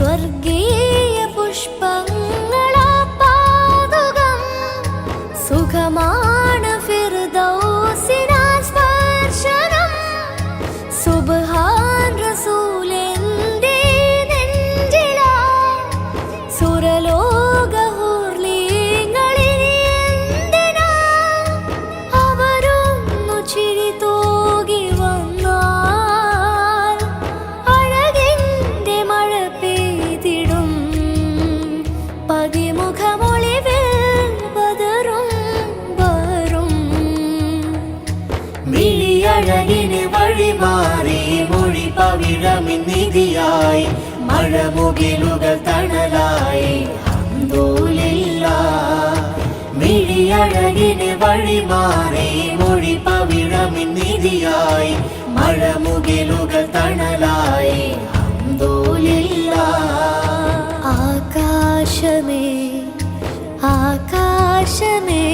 സ്വർഗീയ പുഷ്പങ്ങളാ പാതുകം സുഖമാണ് മിഴിയഴകിന് വഴിമാറി മൊഴി പവിഴമിന്നിധിയായി മഴമുകിലുകൾ തണലായി. അന്തോലില്ല. മിഴിയഴകിന് വഴിമാറി മൊഴി പവിഴമിന്നിധിയായി മഴമുകിലുകൾ തണലായി. അന്തോലില്ല. ആകാശമേ ആകാശമേ